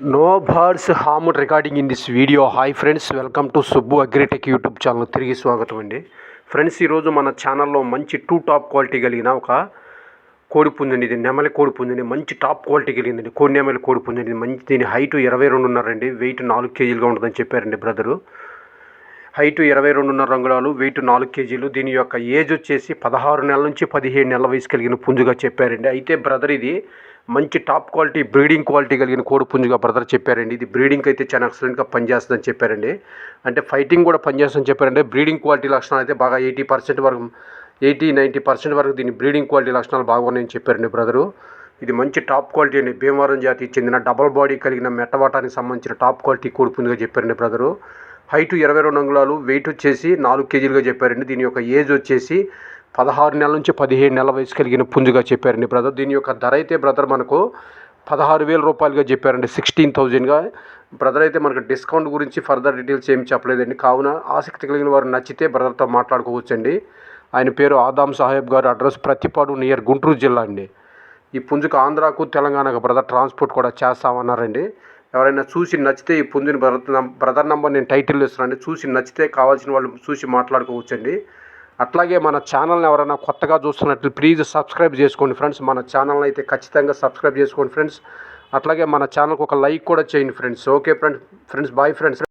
No birds harm recording in this video hi friends welcome to Subbu Agritech YouTube channel తిరిగి స్వాగతం అండి. Friends ఈరోజు మన ఛానల్లో మంచి టూ టాప్ క్వాలిటీ కలిగిన ఒక కోడి పుంజండి ఇది నెమలి కోడి పుంజండి మంచి టాప్ క్వాలిటీ కలిగిందండి కోడి నెమలి కోడి పుంజండి మంచి దీని హైట్ ఇరవై రెండున్నరండి వెయిట్ నాలుగు కేజీలుగా ఉంటుందని చెప్పారండి బ్రదరు హైట్ ఇరవై రెండున్నర రంగులాలు వెయిట్ నాలుగు కేజీలు. దీని యొక్క ఏజ్ వచ్చేసి పదహారు నెలల నుంచి పదిహేడు నెలల వయసు కలిగిన పుంజుగా చెప్పారండి. అయితే బ్రదర్ ఇది మంచి టాప్ క్వాలిటీ బ్రీడింగ్ క్వాలిటీ కలిగిన కోడి పుంజుగా బ్రదర్ చెప్పారండి. ఇది బ్రీడింగ్ అయితే చాలా ఎక్సలెంట్గా పనిచేస్తుందని చెప్పారండి. అంటే ఫైటింగ్ కూడా పనిచేస్తుందని చెప్పారంటే బ్రీడింగ్ క్వాలిటీ లక్షణాలు అయితే బాగా ఎయిటీ పర్సెంట్ వరకు ఎయిటీ నైంటీ పర్సెంట్ వరకు దీని బ్రీడింగ్ క్వాలిటీ లక్షణాలు బాగున్నాయని చెప్పారండి బ్రదరు. ఇది మంచి టాప్ క్వాలిటీ అండి. భీమవరం జాతికి చెందిన డబల్ బాడీ కలిగిన మెట్టవాటానికి సంబంధించిన టాప్ క్వాలిటీ కోడి పుంజుగా చెప్పారండి బ్రదరు. హైట్ ఇరవై రెండు అంగుళాలు వెయిట్ వచ్చేసి నాలుగు కేజీలుగా చెప్పారండి. దీని యొక్క ఏజ్ వచ్చేసి పదహారు నెలల నుంచి పదిహేడు నెలల వయసు కలిగిన పుంజుగా చెప్పారండి బ్రదర్. దీని యొక్క ధర అయితే బ్రదర్ మనకు పదహారు వేల రూపాయలుగా చెప్పారండి. సిక్స్టీన్ థౌజండ్గా. బ్రదర్ అయితే మనకు డిస్కౌంట్ గురించి ఫర్దర్ డీటెయిల్స్ ఏమి చెప్పలేదండి. కావున ఆసక్తి కలిగిన వారు నచ్చితే బ్రదర్తో మాట్లాడుకోవచ్చండి. ఆయన పేరు ఆదాం సాహెబ్ గారు. అడ్రస్ ప్రతిపాడు నియర్ గుంటూరు జిల్లా అండి. ఈ పుంజుకు ఆంధ్రాకు తెలంగాణకు బ్రదర్ ట్రాన్స్పోర్ట్ కూడా చేస్తామన్నారండి. ఎవరైనా చూసి నచ్చితే ఈ పుంజుని బ్రదర్ బ్రదర్ నంబర్ నేను టైటిల్ ఇస్తున్నాను. చూసి నచ్చితే కావాల్సిన వాళ్ళు చూసి మాట్లాడుకోవచ్చండి. అట్లాగే మన ఛానల్ని ఎవరైనా కొత్తగా చూస్తున్నట్లు ప్లీజ్ సబ్స్క్రైబ్ చేసుకోండి ఫ్రెండ్స్. మన ఛానల్ని అయితే ఖచ్చితంగా సబ్స్క్రైబ్ చేసుకోండి ఫ్రెండ్స్. అట్లాగే మన ఛానల్కి ఒక లైక్ కూడా చేయండి friends. Okay friends friends bye friends.